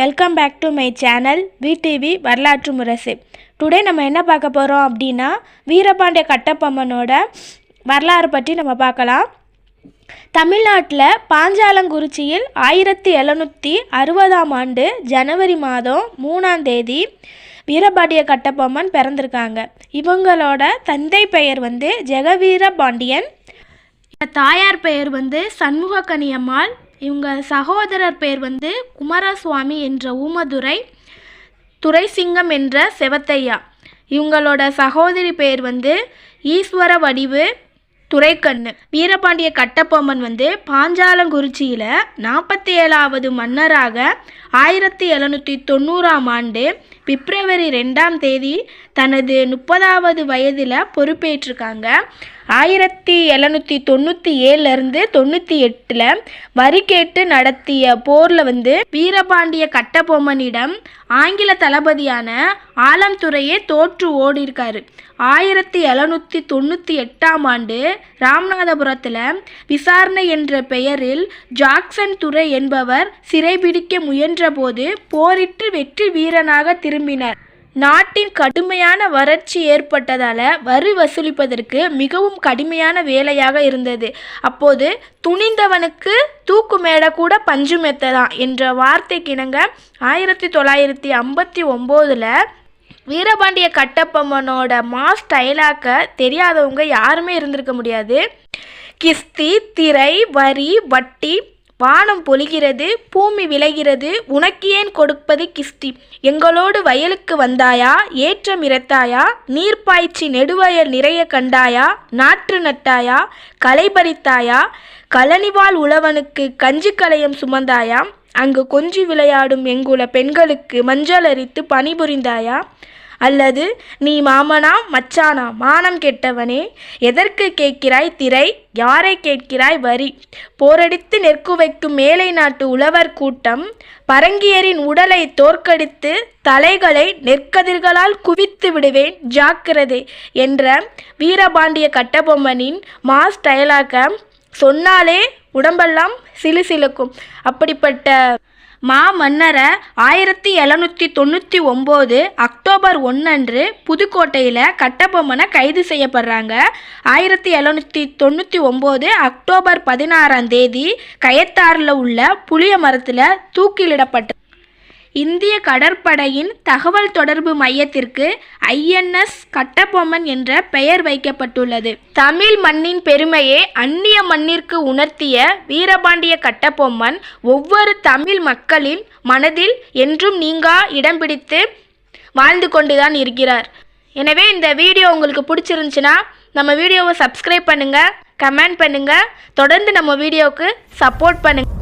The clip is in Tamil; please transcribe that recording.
Welcome back to my channel VTV வரலாற்று முரசு டுடே நம்ம என்ன பார்க்க போகிறோம் அப்படின்னா வீரபாண்டிய கட்டப்பம்மனோட வரலாறு பற்றி நம்ம பார்க்கலாம். தமிழ்நாட்டில் பாஞ்சாலங்குறிச்சியில் ஆயிரத்தி எழுநூற்றி அறுபதாம் ஆண்டு ஜனவரி மாதம் மூணாம் தேதி வீரபாண்டிய கட்டப்பம்மன் பிறந்திருக்காங்க. இவங்களோட தந்தை பெயர் வந்து ஜெகவீர பாண்டியன். தாயார் பெயர் வந்து சண்முகக்கனியம்மாள். இவங்க சகோதரர் பெயர் வந்து குமாரசுவாமி என்ற ஊமதுரை துரைசிங்கம் என்ற செவத்தையா. இவங்களோட சகோதரி பெயர் வந்து ஈஸ்வர வடிவு துரைக்கண்ணு. வீரபாண்டிய கட்டபொம்மன் வந்து பாஞ்சாலங்குறிச்சியில் நாற்பத்தி ஏழாவது மன்னராக ஆயிரத்தி எழுநூற்றி தொண்ணூறாம் ஆண்டு பிப்ரவரி ரெண்டாம் தேதி தனது முப்பதாவது வயதில் பொறுப்பேற்றிருக்காங்க. ஆயிரத்தி எழுநூற்றி தொண்ணூற்றி ஏழுலேருந்து தொண்ணூற்றி எட்டில் வரி கேட்டு நடத்திய போரில் வந்து வீரபாண்டிய கட்டபொம்மனிடம் ஆங்கில தளபதியான ஆலம்துறையே தோற்று ஓடியிருக்காரு. ஆயிரத்தி எழுநூற்றி தொண்ணூற்றி எட்டாம் ஆண்டு ராமநாதபுரத்தில் விசாரணை என்ற பெயரில் ஜாக்சன் துறை என்பவர் சிறைபிடிக்க முயன்றபோது போரிட்டு வெற்றி வீரனாக திரும்பினார். நாட்டின் கடுமையான வறட்சி ஏற்பட்டதால் வரி வசூலிப்பதற்கு மிகவும் கடுமையான வேலையாக இருந்தது. அப்போது துணிந்தவனுக்கு தூக்கு மேடை கூட பஞ்சு மெத்ததான் என்ற வார்த்தைக்கிணங்க ஆயிரத்தி தொள்ளாயிரத்தி ஐம்பத்தி ஒம்போதில் வீரபாண்டிய கட்டப்பம்மனோட மாஸ் ஸ்டைலாக்க தெரியாதவங்க யாருமே இருந்திருக்க முடியாது. கிஸ்தி திரை வரி வட்டி வானம் பொழிகிறது பூமி விளைகிறது உனக்கு ஏன் கொடுப்பது கிஸ்தி? எங்களோடு வயலுக்கு வந்தாயா? ஏற்றம் இறத்தாயா? நீர் பாய்ச்சி நெடுவயல் நிறைய கண்டாயா? நாற்று நட்டாயா? களை பறித்தாயா? கழனிவாள் உழவனுக்கு கஞ்சி கலையம் சுமந்தாயா? அங்கு கொஞ்சி விளையாடும் எங்குல பெண்களுக்கு மஞ்சள் அரித்து பணிபுரிந்தாயா அல்லது நீ மாமனா மச்சானா மானம் கெட்டவனே எதற்கு கேட்கிறாய் திரை யாரை கேட்கிறாய் வரி? போரடித்து நெற்கு வைக்கும் மேலை நாட்டு உழவர் கூட்டம் பரங்கியரின் உடலை தோற்கடித்து தலைகளை நெற்கதிர்களால் குவித்து விடுவேன் ஜாக்கிரதை என்ற வீரபாண்டிய கட்டபொம்மனின் மாஸ் டயலாக சொன்னாலே உடம்பெல்லாம் சிலுசிலுக்கும் அப்படிப்பட்ட மா மன்னரை ஆயிரத்தி எழுநூற்றி தொண்ணூற்றி ஒம்பது அக்டோபர் ஒன்னன்று புதுக்கோட்டையில் கட்டபொம்மனை கைது செய்யப்படுறாங்க. ஆயிரத்தி எழுநூற்றி தொண்ணூற்றி ஒம்பது அக்டோபர் பதினாறாம் தேதி கயத்தாறில் உள்ள புளிய மரத்தில் தூக்கிலிடப்பட்ட இந்திய கடற்படையின் தகவல் தொடர்பு மையத்திற்கு ஐஎன்எஸ் கட்டபொம்மன் என்ற பெயர் வைக்கப்பட்டுள்ளது. தமிழ் மண்ணின் பெருமையை அந்நிய மண்ணிற்கு உணர்த்திய வீரபாண்டிய கட்டபொம்மன் ஒவ்வொரு தமிழ் மக்களின் மனதில் என்றும் நீங்கா இடம் பிடித்து வாழ்ந்து கொண்டுதான் இருக்கிறார். எனவே இந்த வீடியோ உங்களுக்கு பிடிச்சிருந்துச்சுன்னா நம்ம வீடியோவை சப்ஸ்கிரைப் பண்ணுங்கள் கமெண்ட் பண்ணுங்கள் தொடர்ந்து நம்ம வீடியோவுக்கு சப்போர்ட் பண்ணுங்கள்